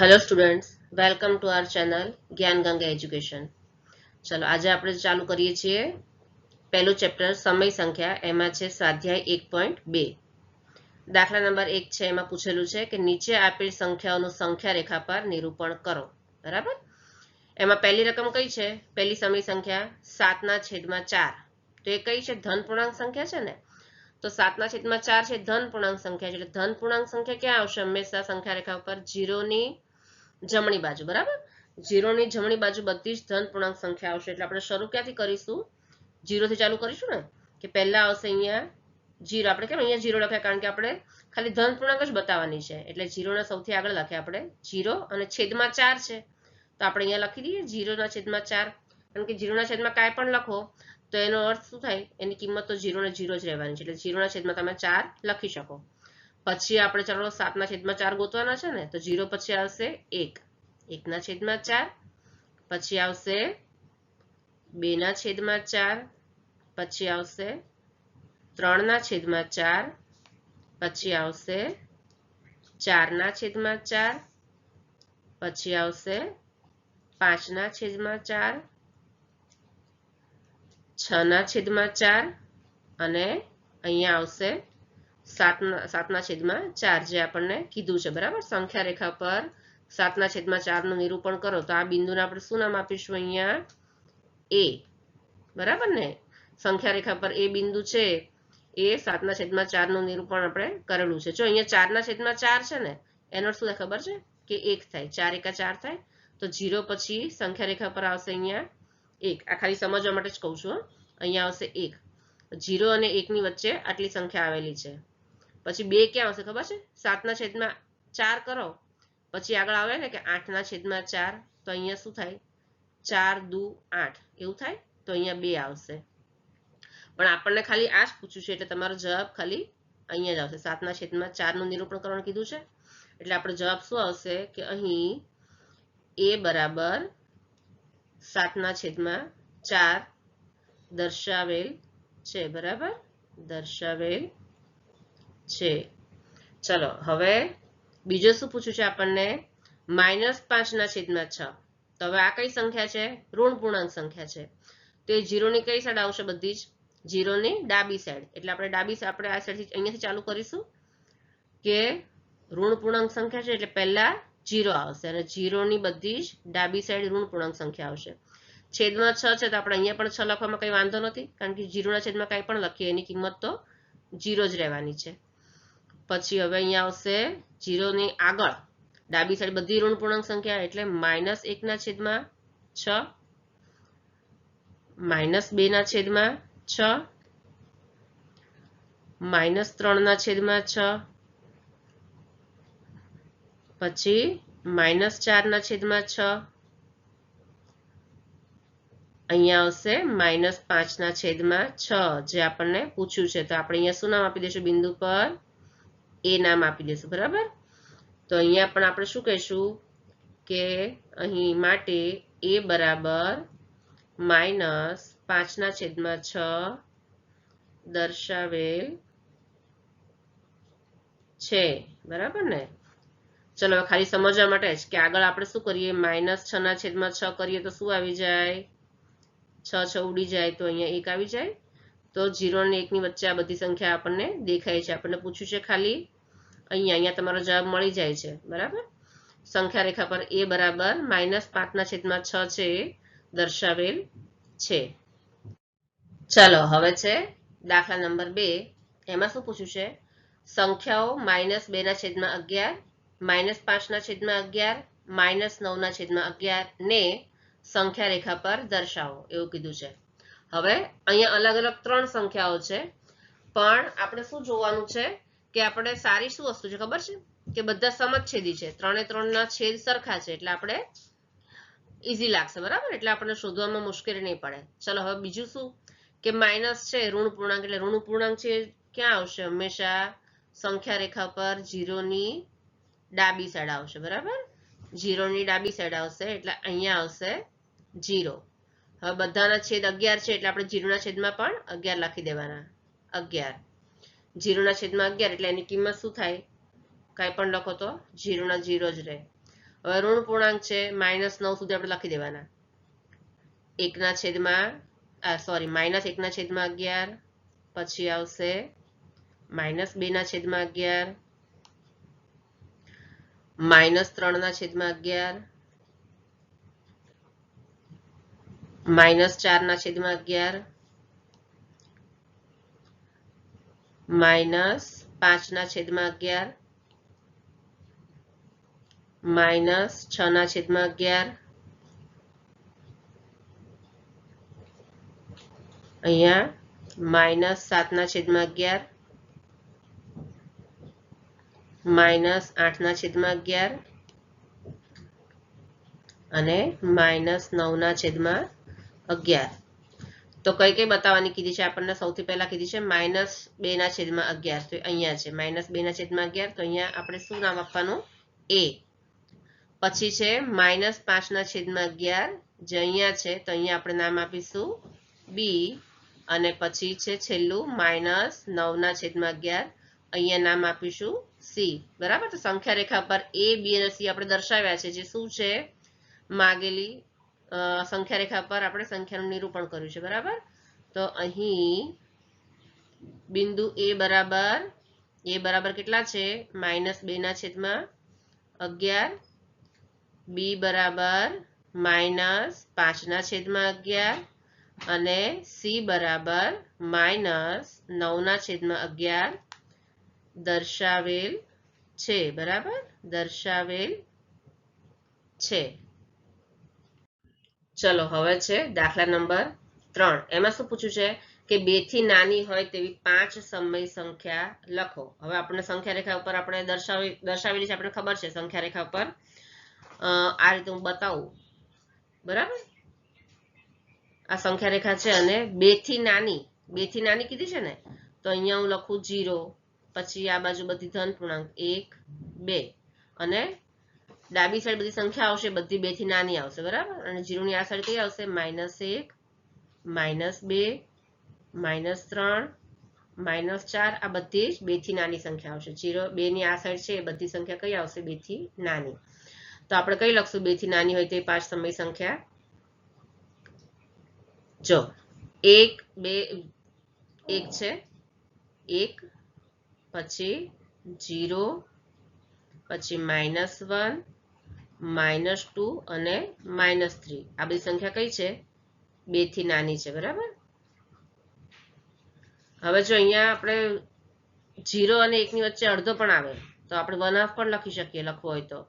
Hello students welcome to our channel Gyan Ganga education ચલો, આજે આપણે ચાલુ કરીએ છીએ પહેલું ચેપ્ટર સમય સંખ્યા. એમાં છે સ્વાધ્યાય એક પોઈન્ટ બે. દાખલા નંબર એક છે, એમાં પૂછેલું છે કે નીચે આપેલ સંખ્યાઓનું સંખ્યા રેખા પર નિરૂપણ કરો. બરાબર? એમાં પહેલી રકમ કઈ છે? પહેલી સમય સંખ્યા સાતના છેદમાં ચાર. તો એ કઈ છે? ધન પૂર્ણાંક સંખ્યા છે ને? તો સાતના છેદમાં ચાર છે ધન પૂર્ણાંક સંખ્યા. છે એટલે ધન પૂર્ણાંક સંખ્યા ક્યાં આવશે? હંમેશા સંખ્યા રેખા ઉપર જીરોની જમણી બાજુ, બરાબર? જીરોની જમણી બાજુ બધી જ ધન પૂર્ણાંક સંખ્યા આવશે. એટલે આપણે શરૂ ક્યાંથી કરીશું? જીરોથી ચાલુ કરીશું ને? કે પહેલા આવશે અહીંયા જીરો. આપણે કેમ અહીંયા જીરો લખ્યા? કારણ કે આપણે ખાલી ધન પૂર્ણાંક જ બતાવવાની છે. એટલે જીરોના સૌથી આગળ લખ્યા આપણે જીરો અને છેદમાં ચાર છે. તો આપણે અહીંયા લખી દઈએ જીરોના છેદમાં ચાર. કારણ કે જીરોના છેદમાં કાંઈ પણ લખો તો એનો અર્થ શું થાય? એની કિંમત તો જીરો ને જીરો જ રહેવાની છે. એટલે જીરોના છેદમાં તમે ચાર લખી શકો. પછી આપણે ચાલો સાતના છેદમાં ચાર ગોતવાના છે ને, તો જીરો પછી આવશે એક. એકના છેદમાં ચાર, પછી આવશે બેના છેદમાં ચાર, પછી આવશે ત્રણના છેદમાં ચાર, પછી આવશે ચારના છેદમાં ચાર, પછી આવશે પાંચના છેદમાં ચાર છના છેદમાં ચાર અને અહીંયા આવશે સાતના છેદમાં ચાર જે આપણને કીધું છે, બરાબર? સંખ્યા રેખા પર સાતના છેદમાં ચારનું નિરૂપણ કરો. તો આ બિંદુને આપણે શું નામ આપીશું અહીંયા? એ. બરાબર ને? સંખ્યા રેખા પર એ બિંદુ છે, એ સાતના છેદમાં ચારનું નિરૂપણ આપણે કરેલું છે. જો અહીંયા ચારના છેદમાં ચાર છે ને, એનો શું ખબર છે? કે એક થાય, ચાર એકા ચાર થાય. તો જીરો પછી સંખ્યા રેખા પર આવશે અહીંયા એક. આ ખાલી સમજવા માટે જ કહું છું અહીંયા આવશે એક. જીરો અને એકની વચ્ચે આટલી સંખ્યા આવેલી છે. પછી બે ક્યાં આવશે ખબર છે? સાતના છેદમાં ચાર કરો. પછી આગળ આવે ને કે આઠના છેદમાં ચાર, તો અહીંયા શું થાય? ચાર દુ આઠ. એવું થાય? તો અહીંયા બે આવશે. પણ આપણને ખાલી આ જ પૂછ્યું છે, એટલે તમારો જવાબ ખાલી અહીંયા જ આવશે. સાતના છેદમાં ચારનું નિરૂપણ કરવાનું કીધું છે. એટલે આપણો જવાબ શું આવશે? કે અહીં એ બરાબર સાતના છેદમાં ચાર દર્શાવેલ છે, બરાબર? દર્શાવેલ છે. ચલો, હવે બીજું શું પૂછ્યું છે આપણને? માઇનસ પાંચના છેદમાં છ. તો હવે આ કઈ સંખ્યા છે? ઋણ પૂર્ણાંક સંખ્યા છે. તો એ જીરોની કઈ સાઈડ આવશે બધી જ? જીરોની ડાબી સાઈડ એટલે આપણે ડાબી આપણે આ સાઈડથી અહીંયાથી ચાલુ કરીશું કે ઋણ પૂર્ણાંક સંખ્યા છે, એટલે પહેલા જીરો આવશે અને જીરોની બધી જ ડાબી સાઈડ ઋણ પૂર્ણાંક સંખ્યા આવશે. છેદમાં છ છે તો આપણે અહીંયા પણ છ લખવામાં કંઈ વાંધો નથી, કારણ કે જીરોના છેદમાં કંઈ પણ લખીએ, એની કિંમત તો જીરો જ રહેવાની છે. પછી હવે અહીંયા આવશે જીરોની આગળ. ડાબી સાઈડ બધી ઋણ પૂર્ણાંક સંખ્યા એટલે માઇનસ એકના છેદમાં છ, માઇનસ બેના છેદમાં છ, માઇનસ ત્રણના છેદમાં છ પછી માઇનસ ચારના છેદમાં છ. અહીંયા આવશે માઇનસ પાંચના છેદમાં છ, જે આપણને પૂછ્યું છે. તો આપણે અહીંયા શું નામ આપી દઈશું? બિંદુ પર એ નામ આપી દઈશું, બરાબર? તો અહીંયા પણ આપણે શું કહીશું? કે અહીં માટે એ બરાબર માઇનસ પાંચના છેદમાં છ દર્શાવેલ છે. બરાબર ને? ચલો ખાલી સમજવા માટે જ કે આગળ આપણે શું કરીએ? માઇનસ છ ના છેદમાં છ કરીએ તો શું આવી જાય? છ છ ઉડી જાય તો અહીંયા એક આવી જાય. તો જીરો અને એકની વચ્ચે આ બધી સંખ્યા આપણને દેખાય છે. આપણને પૂછ્યું છે ખાલી. અહીંયા અહીંયા તમારો જવાબ મળી જાય છે. બરાબર? સંખ્યા રેખા પર એ બરાબર માઇનસ પાંચના છેદમાં છ છે દર્શાવેલ છે. ચાલો, હવે છે દાખલા નંબર બે. એમાં શું પૂછ્યું છે? સંખ્યાઓ માઇનસ બેના છેદમાં અગિયાર માઇનસ પાંચના છેદમાં અગિયાર, માઇનસ નવના છેદમાં અગિયાર ને સંખ્યા રેખા પર દર્શાવો, એવું કીધું છે. હવે અહીંયા અલગ અલગ ત્રણ સંખ્યાઓ છે, પણ આપણે શું જોવાનું છે કે આપણે સારી શું વસ્તુ છે, ખબર છે? કે બધા સમછેદી છે, ત્રણે ત્રણના છેદ સરખા છે, એટલે આપણે ઇઝી લાગશે, બરાબર? એટલે આપણને શોધવામાં મુશ્કેલી નહીં પડે. ચલો, હવે બીજું શું? કે માઇનસ છે, ઋણ પૂર્ણાંક, એટલે ઋણ પૂર્ણાંક છે ક્યાં આવશે? હંમેશા સંખ્યા રેખા પર જીરોની ડાબી સાઈડ આવશે, બરાબર? જીરોની ડાબી સાઈડ આવશે, એટલે અહીંયા આવશે જીરો હવે બધાના છેદ અગિયાર છે, એટલે આપણે જીરોના છેદમાં પણ અગિયાર લખી દેવાના. અગિયાર. જીરોના છેદમાં અગિયાર, એટલે એની કિંમત શું થાય? કાંઈ પણ લખો તો જીરોના જીરો જ રહે. હવે ઋણ પૂર્ણાંક છે, માઇનસ નવ સુધી આપણે લખી દેવાના. એકના છેદમાં સોરી માઇનસ એકના છેદમાં અગિયાર, પછી આવશે માઇનસ બેના છેદમાં અગિયાર માઇનસ ત્રણના છેદમાં અગિયાર. માઇનસ ચારના છેદમાં અગિયાર. માઇનસ પાંચના છેદમાં અગિયાર. માઇનસ છના છેદમાં અગિયાર. અહીંયા માઇનસ સાતના છેદમાં અગિયાર. માઇનસ આઠના છેદમાં અગિયાર અને માઇનસ નવના છેદમાં અગિયાર. તો કઈ કઈ બતાવવાની કીધી છે? આપણને સૌથી પહેલા કીધી છે માઇનસ બેના છેદમાં અગિયાર. તો અહીંયા છે. માઇનસ બેના છેદમાં અગિયાર. તો અહીંયા આપણે શું નામ આપવાનું? એ. પછી છે માઇનસ પાંચના છેદમાં અગિયાર. જે અહીંયા છે, તો અહીંયા આપણે નામ આપીશું બી. અને પછી છે છેલ્લું માઇનસ નવના છેદમાં અગિયાર. અહીંયા નામ આપીશું સી. બરાબર? તો સંખ્યા રેખા પર એ બી અને સી આપણે દર્શાવ્યા છે, જે શું છે? માગેલી સંખ્યા રેખા પર આપણે સંખ્યાનું નિરૂપણ કર્યું છે, બરાબર? તો અહીં બિંદુ એ બરાબર એ બરાબર કેટલા છે? માઇનસ બેના છેદમાં અગિયાર. બી બરાબર માઇનસ પાંચના છેદમાં અગિયાર. અને સી બરાબર માઇનસ નવના છેદમાં અગિયાર. દર્શાવેલ છે, બરાબર? દર્શાવેલ છે. ચલો, હવે છે દાખલા નંબર ત્રણ. એમાં શું પૂછ્યું છે? કે બેથી નાની હોય તેવી પાંચ સમય સંખ્યા લખો. હવે આપણે સંખ્યા રેખા ઉપર આપણે દર્શાવી, દર્શાવેલી છે આપણે ખબર છે સંખ્યા રેખા ઉપર. આ રીતે હું બતાવું. બરાબર? આ સંખ્યા રેખા છે અને બેથી નાની, બેથી નાની કીધી છે ને? તો અહીંયા હું લખું જીરો. પછી આ બાજુ બધી ધન પૂર્ણાંક એક, બે. અને ડાબી સાઈડ બધી સંખ્યા આવશે, બધી બેથી નાની આવશે, બરાબર? અને જીરોની આ સાઈડ કઈ આવશે? માઇનસ એક માઇનસ બે માઇનસ ત્રણ માઇનસ ચાર, આ બધી જ બેથી નાની સંખ્યા આવશે. જીરો બે ની આ સાઈડ છે, એ બધી સંખ્યા કઈ આવશે? બેથી નાની. તો આપણે કઈ લખશું? બેથી નાની હોય તે પાંચ સમય સંખ્યા. જો, એક, બે, એક છે. એક પછી જીરો પછી માઇનસ વન માઇનસ ટુ અને માઇનસ થ્રી આ બધી સંખ્યા કઈ છે? બેથી નાની છે, બરાબર? હવે જો અહીંયા આપણે જીરો અને એકની વચ્ચે અડધો પણ આવે, તો આપણે વન હાફ પણ લખી શકીએ, લખવો હોય તો.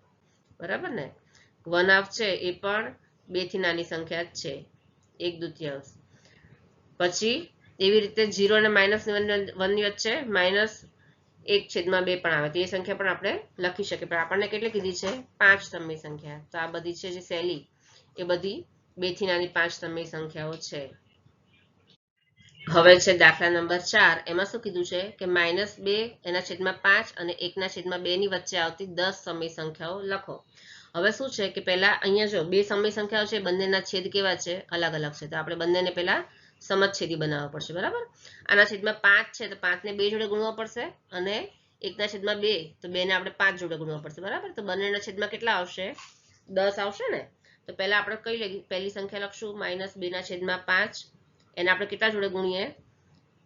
બરાબર ને? વન હાફ છે એ પણ બેથી નાની સંખ્યા જ છે, એક દુત્યાંશ. પછી એવી રીતે જીરો અને માઇનસ વનની વચ્ચે માઇનસ એક છેદમાં બે પણ આવે. તો એ સંખ્યા પણ આપણે લખી શકીએ. પણ આપણને કેટલી કીધી છે? પાંચ સમય સંખ્યા. તો આ બધી છે જે સહેલી એ બધી બેથી નાની પાંચ સમય સંખ્યાઓ છે. હવે છે દાખલા નંબર ચાર. એમાં શું કીધું છે? કે માઇનસ બે એના છેદમાં પાંચ અને એકના છેદમાં બે ની વચ્ચે આવતી દસ સમય સંખ્યાઓ લખો. હવે શું છે? કે પહેલા અહીંયા જો બે સમય સંખ્યાઓ છે, બંનેના છેદ કેવા છે? અલગ અલગ છે. તો આપણે બંનેને પહેલા સમછેદી બનાવવા પડશે, બરાબર? આના છેદમાં પાંચ છે તો પાંચને બે જોડે ગુણવા પડશે અને એકના છેદમાં બે તો બેને આપણે પાંચ જોડે ગુણવા પડશે, બરાબર? તો બંનેના છેદમાં કેટલા આવશે? દસ આવશે ને? તો પહેલા આપણે કઈ લઈ પહેલી સંખ્યા લખશું, માઇનસ બેના છેદમાં પાંચ. એને આપણે કેટલા જોડે ગુણીએ?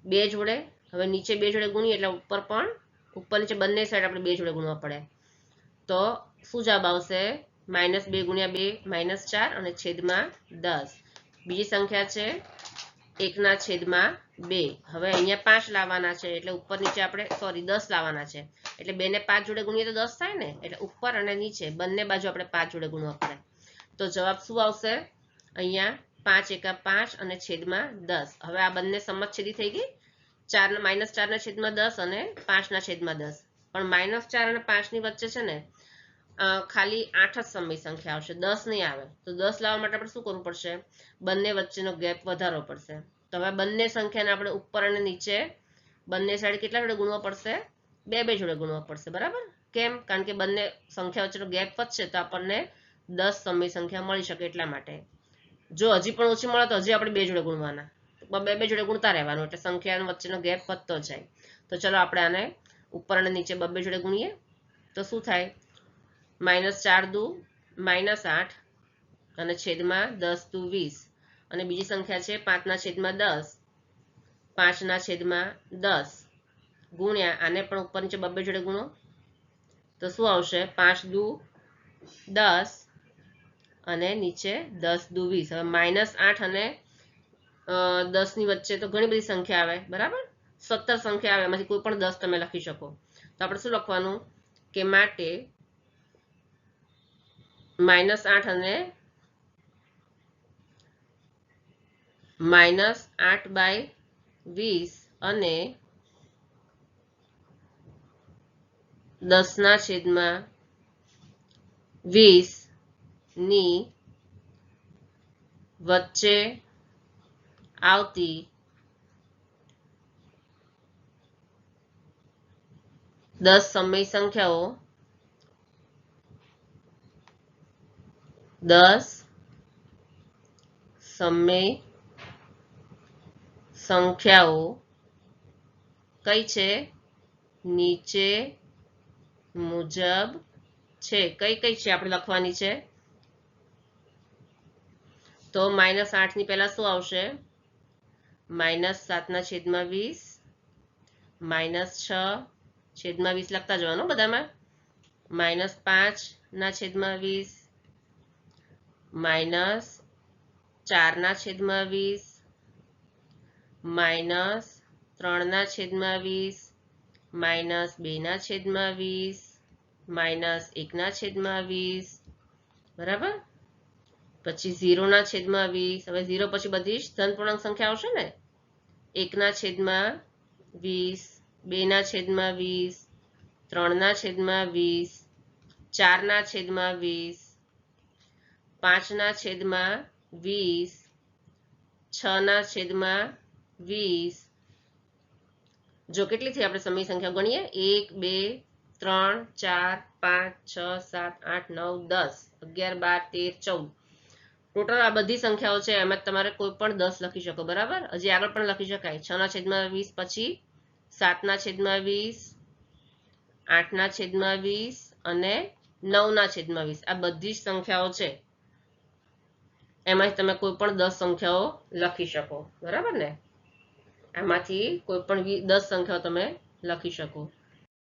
બે જોડે. હવે નીચે બે જોડે ગુણીએ એટલે ઉપર પણ, ઉપર નીચે બંને સાઈડ આપણે બે જોડે ગુણવા પડે. તો શું જવાબ આવશે? માઇનસ બે ગુણ્યા બે, માઇનસ ચાર અને છેદમાં દસ. બીજી સંખ્યા છે એકના છેદમાં બે. હવે અહીંયા પાંચ લાવવાના છે, એટલે ઉપર નીચે આપણે સોરી દસ લાવવાના છે. એટલે બે ને પાંચ જોડે ગુણીએ તો દસ થાય ને? એટલે ઉપર અને નીચે, બંને બાજુ આપણે પાંચ જોડે ગુણવા પડે. તો જવાબ શું આવશે? અહીંયા પાંચ એકા પાંચ અને છેદમાં દસ. હવે આ બંને સમછેદી થઈ ગઈ? ચાર માઇનસ ચારના છેદમાં દસ અને પાંચના છેદમાં દસ. પણ માઇનસ ચાર અને પાંચની વચ્ચે છે ને ખાલી આઠ જ સમય સંખ્યા આવશે. દસ નહીં આવે. તો દસ લાવવા માટે આપણે શું કરવું પડશે? બંને વચ્ચેનો ગેપ વધારવો પડશે. તો હવે બંને સંખ્યાને આપણે ઉપર અને નીચે બંને સાઈડ કેટલા જોડે ગુણવા પડશે? બે બે જોડે ગુણવા પડશે. બરાબર? કેમ? કારણ કે બંને સંખ્યા વચ્ચેનો ગેપ વધશે તો આપણને દસ સમય સંખ્યા મળી શકે એટલા માટે. જો હજી પણ ઓછી મળે તો હજી આપણે બે જોડે ગુણવાના. બે બે જોડે ગુણતા રહેવાનું. એટલે સંખ્યા વચ્ચેનો ગેપ વધતો જાય. તો ચલો આપણે આને ઉપર અને નીચે બબે જોડે ગુણીએ. તો શું થાય? માઇનસ ચાર દુ માઇનસ આઠ, અને છેદમાં દસ દુ વીસ. અને બીજી સંખ્યા છે પાંચના છેદમાં દસ, પાંચના છેદમાં દસ. ગુણ્યા, આને પણ ઉપર નીચે બબ્બે જોડે ગુણો. તો શું આવશે? પાંચ દુ દસ, અને નીચે દસ દુ વીસ. હવે માઇનસ આઠ અને દસની વચ્ચે તો ઘણી બધી સંખ્યા આવે, બરાબર? સત્તર સંખ્યા આવે, એમાંથી કોઈ પણ દસ તમે લખી શકો. તો આપણે શું લખવાનું? કે માટે માઇનસ આઠ અને માઇનસ આઠ બાય વીસ અને દસના છેદમાં વીસની વચ્ચે આવતી દસ સમય સંખ્યાઓ દસ, સમય, સંખ્યાઓ, કઈ છે? નીચે, મુજબ છે. કઈ કઈ છે આપણે લખવાની છે? તો માઇનસ આઠની પહેલા શું આવશે? માઇનસ સાતના છેદમાં વીસ, માઇનસ છ, છેદમાં વીસ લખતા જવાનું બધામાં. માઇનસ પાંચના છેદમાં વીસ માઇનસ ચારના છેદમાં વીસ માઇનસ ત્રણના છેદમાં વીસ માઇનસ બેના છેદમાં વીસ માઇનસ એકના છેદમાં વીસ, બરાબર? પછી ઝીરોના છેદમાં વીસ, હવે ઝીરો પછી બધી જ ધન સંખ્યા આવશે ને? એકના છેદમાં વીસ, બેના છેદમાં વીસ, ત્રણના છેદમાં વીસ, ચારના છેદમાં વીસ પાંચના છેદમાં વીસ, છના છેદમાં વીસ. જો કેટલી થઈ આપણે સમય સંખ્યા ગણીએ, એક, બે, ત્રણ, ચાર, પાંચ, છ, સાત, આઠ, નવ, દસ, અગિયાર, બાર, તેર, ચૌદ. ટોટલ આ બધી સંખ્યાઓ છે, એમાં તમારે કોઈ પણ દસ લખી શકો, બરાબર? હજી આગળ પણ લખી શકાય. છ ના છેદમાં વીસ, પછી સાતના છેદમાં વીસ, આઠના છેદમાં વીસ અને નવના છેદમાં વીસ. આ બધી જ સંખ્યાઓ છે. એમાંથી તમે કોઈ પણ દસ સંખ્યાઓ લખી શકો. બરાબર ને? આમાંથી કોઈ પણ દસ સંખ્યાઓ તમે લખી શકો.